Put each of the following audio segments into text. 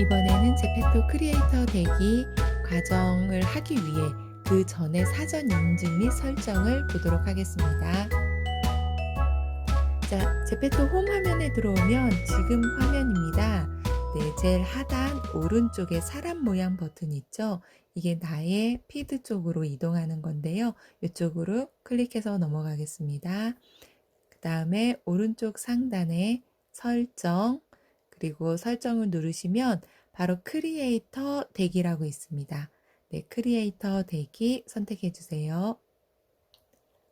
이번에는 제페토 크리에이터 되기 과정을 하기 위해 그 전에 사전 인증 및 설정을 보도록 하겠습니다. 자, 제페토 홈 화면에 들어오면 지금 화면입니다. 네, 제일 하단 오른쪽에 사람 모양 버튼 있죠? 이게 나의 피드 쪽으로 이동하는 건데요. 이쪽으로 클릭해서 넘어가겠습니다. 그 다음에 오른쪽 상단에 설정, 그리고 설정을 누르시면 바로 크리에이터 대기라고 있습니다. 네, 크리에이터 대기 선택해 주세요.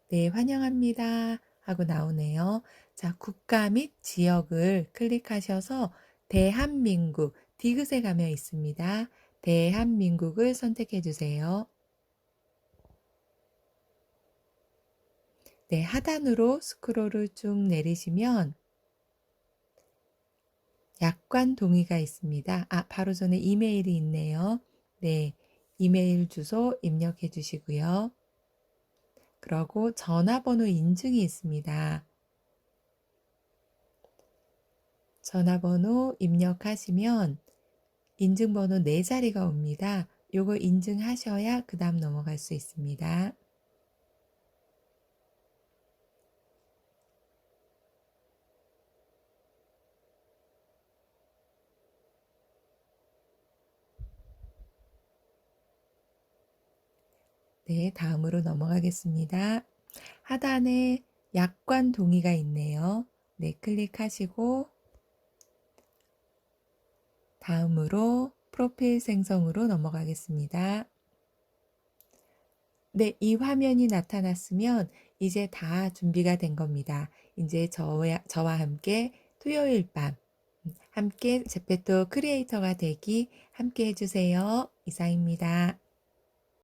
네, 환영합니다. 하고 나오네요. 자, 국가 및 지역을 클릭하셔서 대한민국 디귿에 가면 있습니다. 대한민국을 선택해 주세요. 네, 하단으로 스크롤을 쭉 내리시면 약관 동의가 있습니다. 아, 바로 전에 이메일이 있네요. 네, 이메일 주소 입력해 주시고요. 그러고 전화번호 인증이 있습니다. 전화번호 입력하시면 인증번호 4자리가 옵니다. 요거 인증하셔야 그 다음 넘어갈 수 있습니다. 네, 다음으로 넘어가겠습니다. 하단에 약관 동의가 있네요. 네, 클릭하시고 다음으로 프로필 생성으로 넘어가겠습니다. 네, 이 화면이 나타났으면 이제 다 준비가 된 겁니다. 이제 저와, 저와 함께 토요일 밤 함께 제페토 크리에이터가 되기 함께 해주세요. 이상입니다.